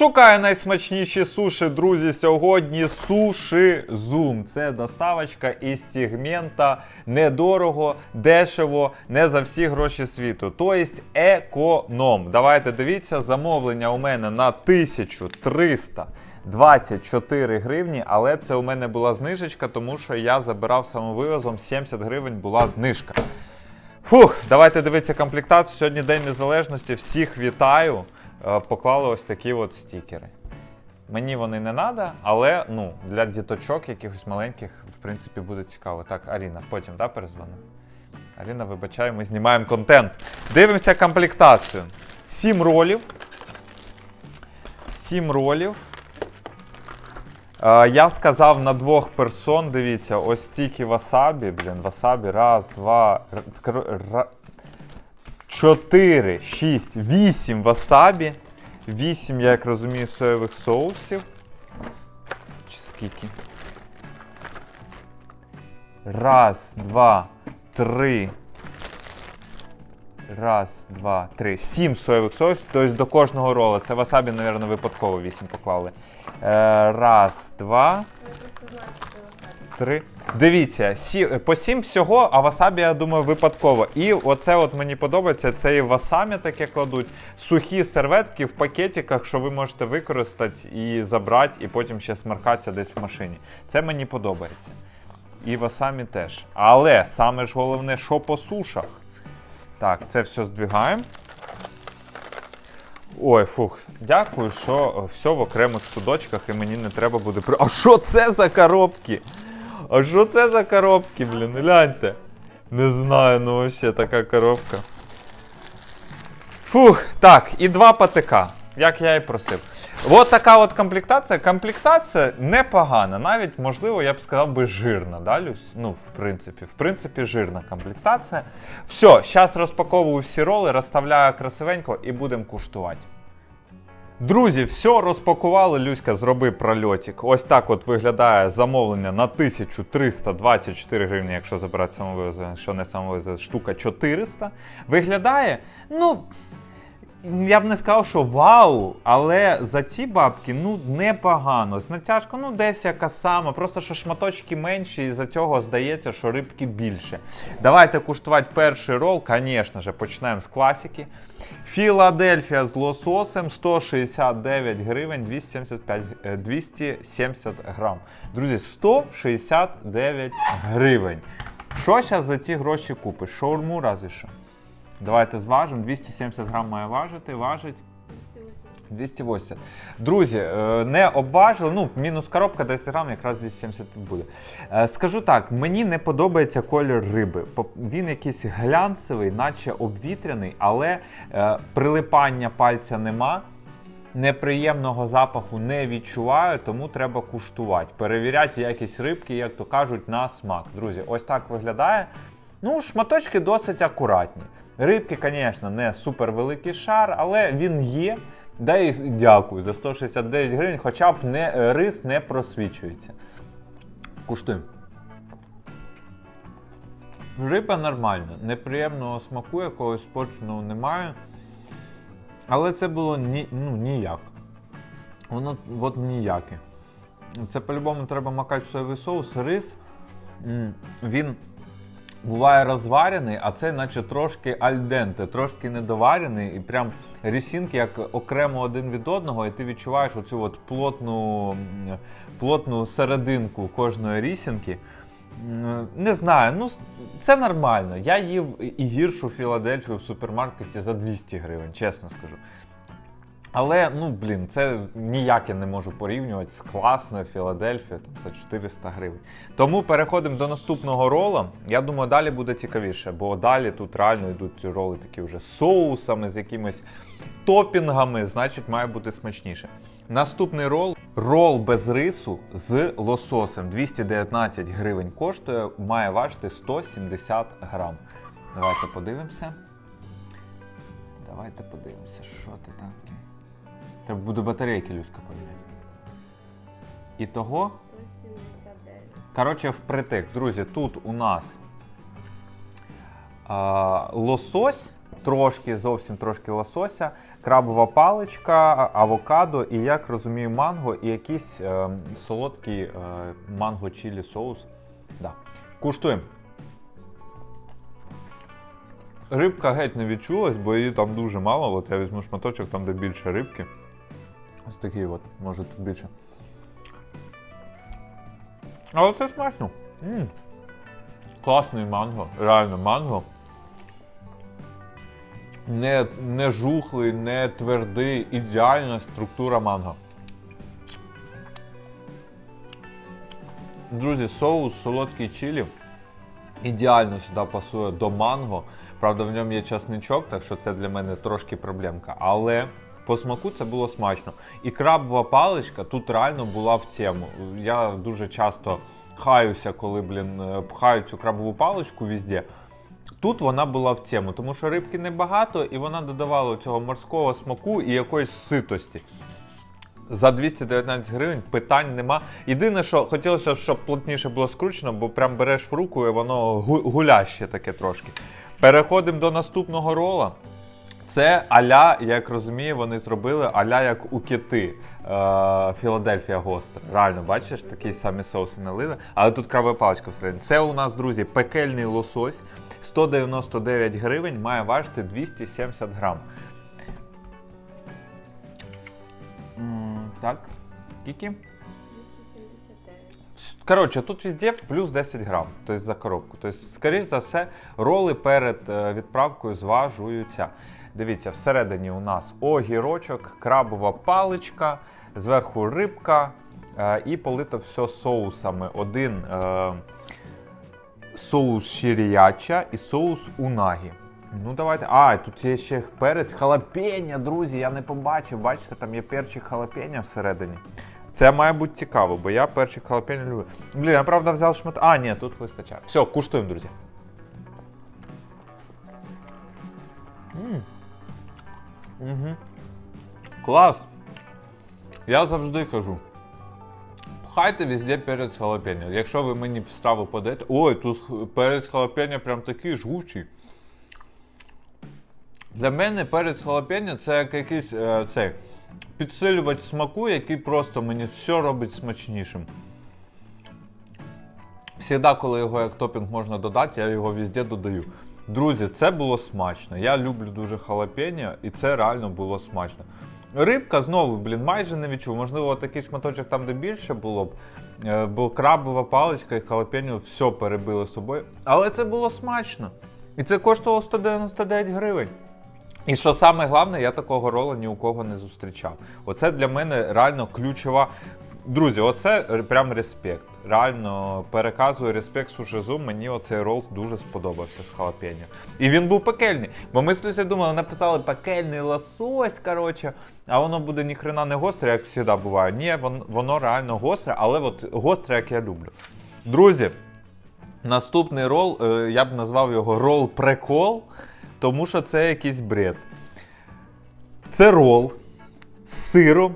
Шукаю найсмачніші суші, друзі. Сьогодні суші зум. Це доставочка із сегмента недорого, дешево, не за всі гроші світу. Тобто економ. Давайте дивіться, замовлення у мене на 1324 гривні, але це у мене була знижечка, тому що я забирав самовивозом 70 гривень була знижка. Фух, давайте дивитися комплектацію. Сьогодні День Незалежності. Всіх вітаю. Е, Поклали ось такі от стікери. Мені вони не треба, але ну, для діточок якихось маленьких, в принципі, буде цікаво. Так, Аріна, потім да, перезвонимо. Аріна, вибачай, ми знімаємо контент. Дивимося комплектацію. Сім ролів. Сім ролів. Е, я сказав на двох персон, дивіться, ось стільки васабі, блін, васабі, раз, два, р- кр- ра- чотири, шість, вісім васабі, вісім, я як розумію, соєвих соусів. Чи скільки? Раз, два, три. Раз, два, три. Сім соєвих соусів. Тобто до кожного рола. Це васабі, мабуть, випадково вісім поклали. Е, раз, два, три. Дивіться, сі, по сім всього, а васабі, я думаю, випадково. І оце от мені подобається, це і васамі таке кладуть. Сухі серветки в пакетиках, що ви можете використати і забрати, і потім ще смаркатися десь в машині. Це мені подобається. І васамі теж. Але саме ж головне, що по сушах. Так, це все здвигаємо. Ой, фух, дякую, що все в окремих судочках і мені не треба буде. А що це за коробки? А що це за коробки, блін? Гляньте. Не знаю, ну вообще така коробка. Фух, так, і два патика, як я і просив. От така от комплектація. Комплектація непогана, навіть, можливо, я б сказав би жирна, да, Люсь? Ну, в принципі, в принципі, жирна комплектація. Все, зараз розпаковую всі роли, розставляю красивенько і будемо куштувати. Друзі, все розпакували. Люська, зроби прольотик. Ось так от виглядає замовлення на 1324 гривні, якщо забирати самовивоз, якщо не самовивоз, штука 400. Виглядає, ну. Я б не сказав, що вау, але за ці бабки ну непогано. З натяжку, ну десь яка сама, просто що шматочки менші, і за цього здається, що рибки більше. Давайте куштувати перший рол, звісно ж, почнемо з класики. Філадельфія з лососем 169 гривень 275, е, 270 грам. Друзі, 169 гривень. Що зараз за ці гроші купиш? Шаурму разі що. Давайте зважимо. 270 грам має важити, важить 280. Друзі, е, не обважили, ну, мінус коробка 10 грам, якраз 270 буде. Е, Скажу так, мені не подобається колір риби. Він якийсь глянцевий, наче обвітряний, але е, прилипання пальця нема. Неприємного запаху не відчуваю, тому треба куштувати. Перевіряти якість рибки, як то кажуть, на смак. Друзі, ось так виглядає. Ну, шматочки досить акуратні. Рибки, звісно, не супер великий шар, але він є. Да і дякую за 169 гривень, хоча б не, е, рис не просвічується. Куштуємо. Риба нормальна, неприємного смаку якогось спочного немає. Але це було ні, ну, ніяк. Воно от ніяке. Це по-любому треба макати в соєвий соус. Рис, він буває розварений, а це наче трошки альденте, трошки недоварений, і прям рісінки як окремо один від одного, і ти відчуваєш оцю от плотну, плотну серединку кожної рісінки. Не знаю, ну це нормально. Я їв і гіршу Філадельфію в супермаркеті за 200 гривень, чесно скажу. Але, ну блін, це ніяк я не можу порівнювати з класною Філадельфією там, за 400 гривень. Тому переходимо до наступного рола. Я думаю, далі буде цікавіше, бо далі тут реально йдуть роли такі вже з соусами, з якимись топінгами, значить, має бути смачніше. Наступний рол рол без рису з лососем. 219 гривень коштує, має важити 170 грам. Давайте подивимося. Давайте подивимося, що ти таке. Треба буде батарейки Люська поміняти. І того, 179. коротше, впритик. Друзі, тут у нас а, лосось трошки, зовсім трошки лосося, крабова паличка, авокадо і, як розумію, манго і якийсь е, солодкий е, манго чілі соус. Да. Куштуємо. Рибка геть не відчулась, бо її там дуже мало. От я візьму шматочок, там де більше рибки. Ось такий от, може тут більше. Але це смачно. м Класний манго, реально манго. Не, не жухлий, не твердий, ідеальна структура манго. Друзі, соус солодкий чилі ідеально сюди пасує до манго. Правда, в ньому є часничок, так що це для мене трошки проблемка. Але по смаку це було смачно. І крабова паличка тут реально була в тему. Я дуже часто хаюся, коли блін, е, пхаю цю крабову паличку везде. Тут вона була в тему, тому що рибки небагато, і вона додавала цього морського смаку і якоїсь ситості. За 219 гривень питань нема. Єдине, що хотілося, щоб плотніше було скручено, бо прям береш в руку і воно гуляще таке трошки. Переходимо до наступного рола. Це аля, як розумію, вони зробили аля як у кити. Е, Філадельфія гостер. Реально, бачиш, такі самі соуси налили. Але тут крабова паличка всередині. Це у нас, друзі, пекельний лосось. 199 гривень, має важити 270 грам. Так, скільки? 279. Коротше, тут везде плюс 10 грам, тобто за коробку. Тобто, скоріш за все, роли перед е, відправкою зважуються. Дивіться, всередині у нас огірочок, крабова паличка, зверху рибка е, і полито все соусами. Один е, соус шіріяча і соус унагі. Ну давайте. А, тут є ще перець халапеньо, друзі. Я не побачив. Бачите, там є перчик халапеньо всередині. Це має бути цікаво, бо я перчик халапеньо люблю. Блін, я правда взяв шмат. А, ні, тут вистачає. Все, куштуємо, друзі. М. Угу. Клас. Я завжди кажу. Пхайте везде перець халапеньо. Якщо ви мені страву подаєте. Ой, тут перець халапеньо прям такий жгучий. Для мене перець халапеньо це як якийсь е, цей підсилювач смаку, який просто мені все робить смачнішим. Всегда, коли його як топінг можна додати, я його везде додаю. Друзі, це було смачно. Я люблю дуже халапеньо, і це реально було смачно. Рибка знову, блін, майже не відчув. Можливо, такий шматочок там, де більше було б. е, Бо крабова паличка і халапеньо все перебили собою. Але це було смачно. І це коштувало 199 гривень. І що саме головне, я такого рола ні у кого не зустрічав. Оце для мене реально ключова. Друзі, оце прям респект. Реально переказую респект сушизу. Мені оцей рол дуже сподобався з халапеньо. І він був пекельний. Бо ми з Люсі думали, написали пекельний лосось, коротше, а воно буде ніхрена не гостре, як завжди буває. Ні, вон- воно реально гостре, але от гостре, як я люблю. Друзі, наступний рол, е, я б назвав його рол-прикол, тому що це якийсь бред. Це рол з сиром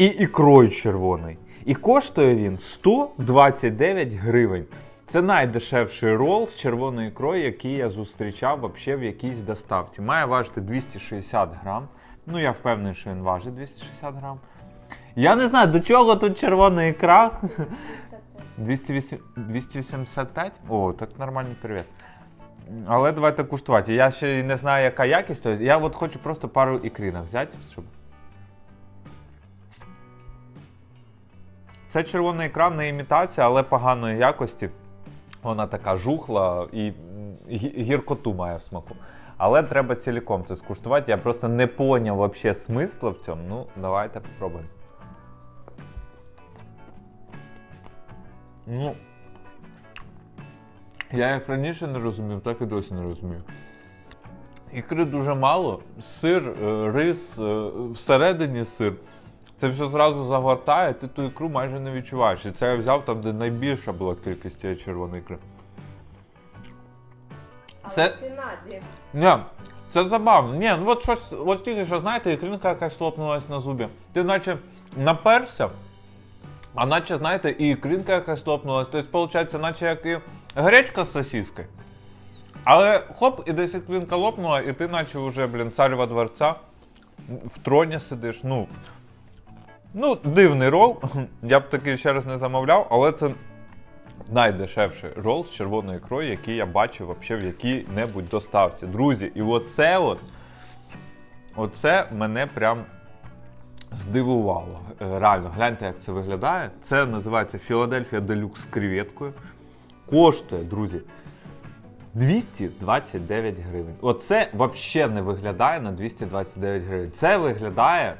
і ікрою червоною. І коштує він 129 гривень. Це найдешевший рол з червоною ікрою, який я зустрічав вообще в якійсь доставці. Має важити 260 грам. Ну, я впевнений, що він важить 260 грам. Я не знаю, до чого тут червона ікра. 55. 208 285? О, так нормальний привіт. Але давайте куштувати. Я ще не знаю, яка якість. Я от хочу просто пару ікринок взяти, щоб. Це червона ікра, не імітація, але поганої якості. Вона така жухла і гіркоту має в смаку. Але треба ціліком це скуштувати. Я просто не поняв вообще смисла в цьому. Ну, давайте попробуємо. Ну. Я як раніше не розумів, так і досі не розумію. Ікри дуже мало, сир, е, рис, е, всередині сир. Це все зразу загортає, ти ту ікру майже не відчуваєш. І це я взяв там, де найбільша була кількість цієї червоної ікри. Але Це- ціна де? Ні, це забавно. Ні, ну от щось, от тільки що, знаєте, ікринка якась лопнулась на зубі. Ти наче наперся, а наче, знаєте, і ікринка якась лопнулась. Тобто, виходить, наче як і гречка з сосіскою. Але хоп, і дисциплінка лопнула, і ти наче вже, блін, царюва дворця в троні сидиш. Ну, ну, дивний рол. Я б такий ще раз не замовляв, але це найдешевший рол з червоної ікрою, який я бачив вообще в якій-небудь доставці. Друзі, і оце от, оце мене прям здивувало. Е, Реально, гляньте, як це виглядає. Це називається Філадельфія Делюкс з креветкою. Коштує, друзі, 229 гривень. Оце взагалі не виглядає на 229 гривень. Це виглядає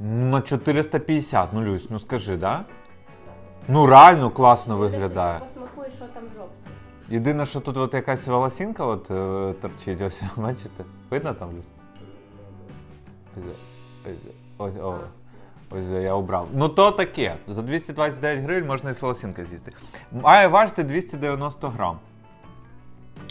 на 450. Ну, Люсь, ну скажи, да? Ну, реально класно виглядає. Посмакуй, що там в жопці. Єдине, що тут от якась волосинка от, е, торчить, ось, бачите? Видно там Люсь? Ось, ось, ось, о, ось я обрав. Ну то таке. За 229 гривень можна і з з'їсти. Має важити 290 грам.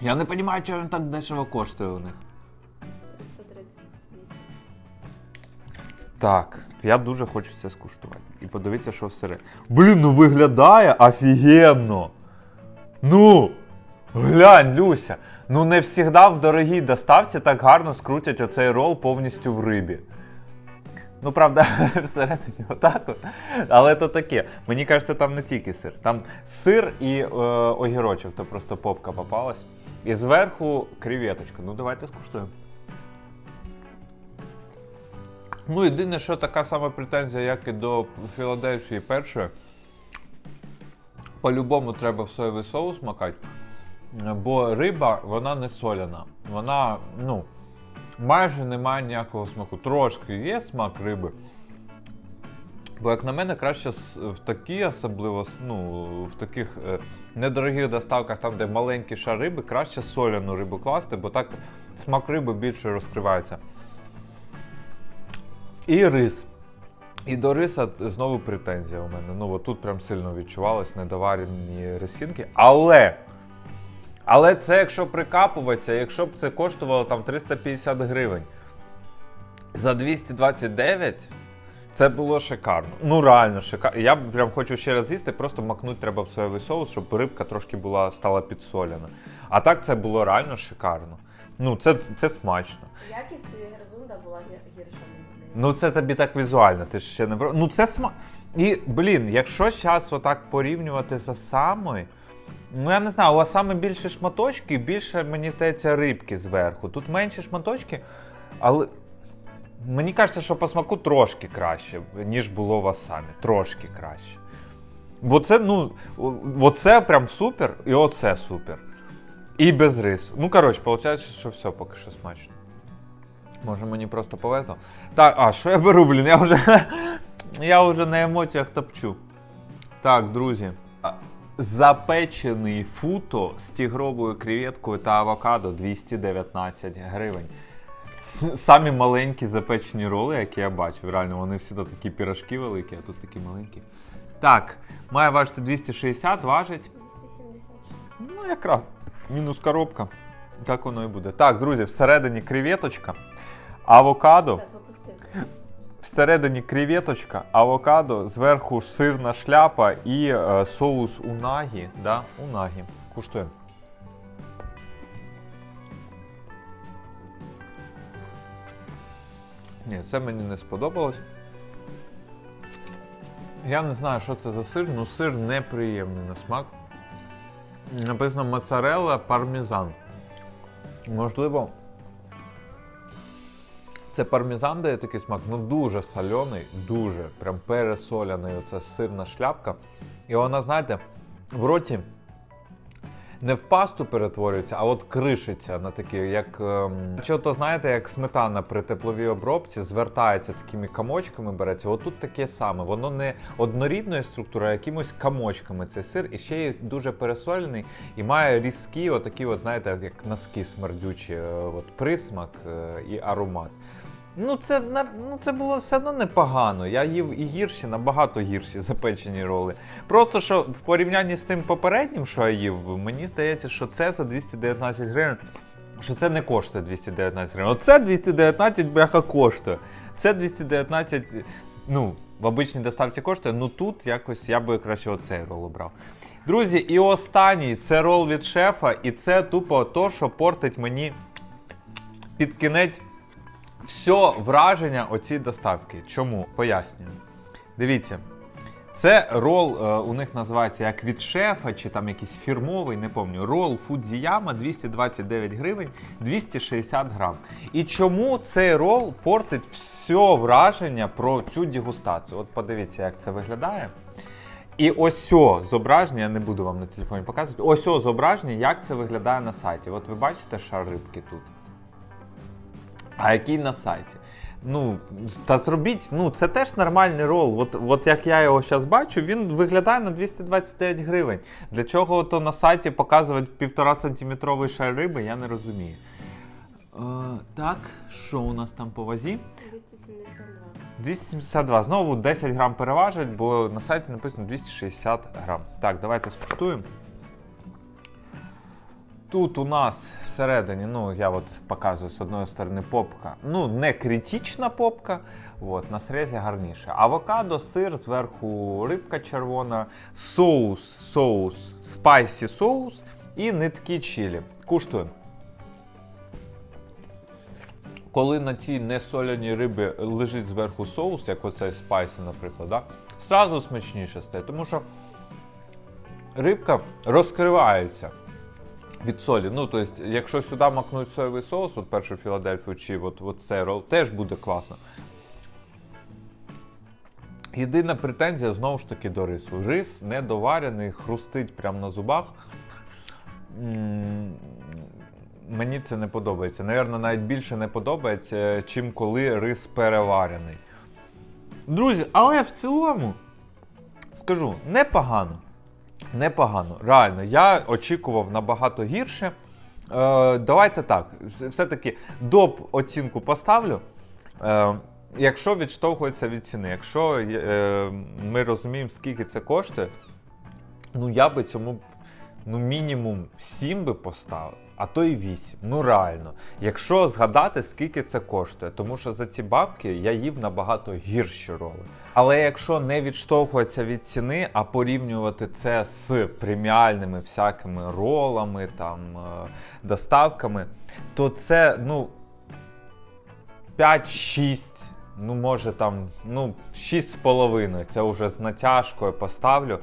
Я не розумію, чого він так дешево коштує у них. Так, я дуже хочу це скуштувати. І подивіться, що всередині. Блін, ну виглядає офігенно. Ну, глянь, Люся. Ну не завжди в дорогій доставці так гарно скрутять оцей рол повністю в рибі. Ну, правда, всередині отак от. Але то таке. Мені кажеться, там не тільки сир. Там сир і е, огірочок, то просто попка попалась. І зверху креветочка. Ну, давайте скуштуємо. Ну, єдине, що така сама претензія, як і до Філадельфії першої. По-любому треба в соєвий соус макати, бо риба вона не соляна. Вона, ну, майже не має ніякого смаку. Трошки є смак риби. Бо, як на мене, краще в такі, особливо ну, в таких е, недорогих доставках, там, де маленький шар риби, краще соляну рибу класти, бо так смак риби більше розкривається. І рис. І до риса знову претензія у мене. Ну, от тут прям сильно відчувалось недоварені рисинки. Але. Але це якщо прикапуватися, якщо б це коштувало там 350 гривень. За 229 це було шикарно. Ну реально шикарно. Я прям хочу ще раз з'їсти, просто макнути треба в соєвий соус, щоб рибка трошки була стала підсолена. А так це було реально шикарно. Ну, це, це смачно. Якість у Єгерзунда була гірша. Ну, це тобі так візуально, ти ще не про. Ну, це сма. І, блін, якщо зараз отак порівнювати за самою, ну я не знаю, у вас саме більше шматочки, більше, мені здається, рибки зверху. Тут менше шматочки, але мені кажеться, що по смаку трошки краще, ніж було у вас самі. Трошки краще. Бо це, ну, оце прям супер, і оце супер. І без рису. Ну, коротше, виходить, що все поки що смачно. Може мені просто повезло. Так, а що я беру, блін? Я вже, я вже на емоціях топчу. Так, друзі. Запечений футо з тігровою креветкою та авокадо 219 гривень. Самі маленькі запечені роли, які я бачив. Реально, вони всі то такі пірожки великі, а тут такі маленькі. Так, має важити 260, важить. 276. Ну, якраз мінус коробка. Так воно і буде. Так, друзі, всередині креветочка, авокадо. Всередині креветочка, авокадо, зверху сирна шляпа і е, соус унагі. Да? Унагі. Куштуємо. Ні, це мені не сподобалось. Я не знаю, що це за сир, але сир неприємний на смак. Написано моцарелла пармезан. Можливо, це пармезан дає такий смак, ну дуже соляний, дуже прям пересоляний. Оце сирна шляпка. І вона, знаєте, в роті не в пасту перетворюється, а от кришиться на такі, як. Ем... Чи то знаєте, як сметана при тепловій обробці звертається такими комочками, береться. От тут таке саме. Воно не однорідної структури, а якимось комочками цей сир. І ще й дуже пересолений і має різкі, отакі, от, знаєте, як носки смердючі, е, от присмак е, і аромат. Ну, це, ну, це було все одно непогано. Я їв і гірші, набагато гірші запечені роли. Просто що в порівнянні з тим попереднім, що я їв, мені здається, що це за 219 гривень. Що це не коштує 219 гривень. Оце 219 бляха коштує. Це 219 ну, в обичній доставці коштує, ну тут якось я би краще оцей рол обрав. Друзі, і останній це рол від шефа, і це тупо то, що портить мені під кінець все враження оці доставки. Чому? Пояснюю. Дивіться. Це рол, е, у них називається як від шефа, чи там якийсь фірмовий, не пам'ятаю. Рол Фудзіяма 229 гривень, 260 грам. І чому цей рол портить все враження про цю дегустацію? От подивіться, як це виглядає. І ось о зображення, я не буду вам на телефоні показувати. Ось о зображення, як це виглядає на сайті. От ви бачите шар рибки тут. А який на сайті? Ну, та зробіть, ну це теж нормальний рол. От, от як я його зараз бачу, він виглядає на 229 гривень. Для чого то на сайті показувати півтора сантиметровий шар риби, я не розумію. Е, так, що у нас там по вазі? 272. 272. Знову 10 грам переважить, бо на сайті написано 260 грам. Так, давайте скуштуємо. Тут у нас всередині, ну я от показую з одної сторони попка. Ну, не критична попка. От, на срезі гарніше. Авокадо, сир, зверху рибка червона, соус, соус, спайсі соус і нитки чилі. Куштуємо. Коли на цій несоляній рибі лежить зверху соус, як оцей спайсі, наприклад, да, сразу смачніше стає, тому що рибка розкривається від солі. Ну, тобто, якщо сюди макнуть соєвий соус, от першу Філадельфію чи от, от цей рол, теж буде класно. Єдина претензія знову ж таки до рису. Рис недоварений, хрустить прямо на зубах. Мені це не подобається. Навірно, навіть більше не подобається, чим коли рис переварений. Друзі, але в цілому, скажу, непогано. Непогано. Реально, я очікував набагато гірше. Е, давайте так. Все-таки доп оцінку поставлю. Е, якщо відштовхується від ціни, якщо е, ми розуміємо, скільки це коштує, ну я би цьому ну, мінімум 7 би поставив, а то і 8. Ну реально. Якщо згадати, скільки це коштує, тому що за ці бабки я їв набагато гірші роли. Але якщо не відштовхуватися від ціни, а порівнювати це з преміальними всякими ролами, там, е, доставками, то це ну 5-6. Ну, може там, ну, 6,5. Це вже з натяжкою поставлю.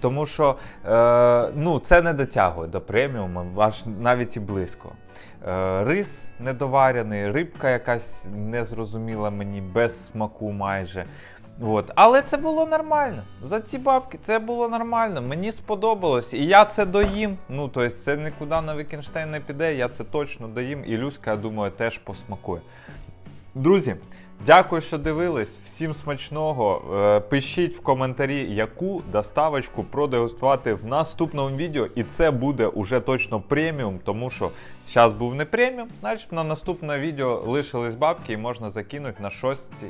Тому що е, ну, це не дотягує до преміуму, аж навіть і близько. Е, рис недоварений, рибка якась незрозуміла мені, без смаку майже. От. Але це було нормально. За ці бабки це було нормально. Мені сподобалось. І я це доїм. Ну, тобто це нікуди на Вікенштейн не піде, я це точно доїм. І Люська, я думаю, теж посмакує. Друзі, дякую, що дивились. Всім смачного. Е, Пишіть в коментарі, яку доставочку продегустувати в наступному відео. І це буде уже точно преміум, тому що зараз був не преміум, значить на наступне відео лишились бабки і можна закинути на щось. ці-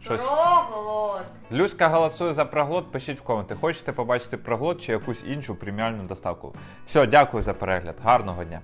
Щось. Проголод. Люська голосує за проглот, пишіть в коменти. Хочете побачити проглот чи якусь іншу преміальну доставку. Все, дякую за перегляд. Гарного дня.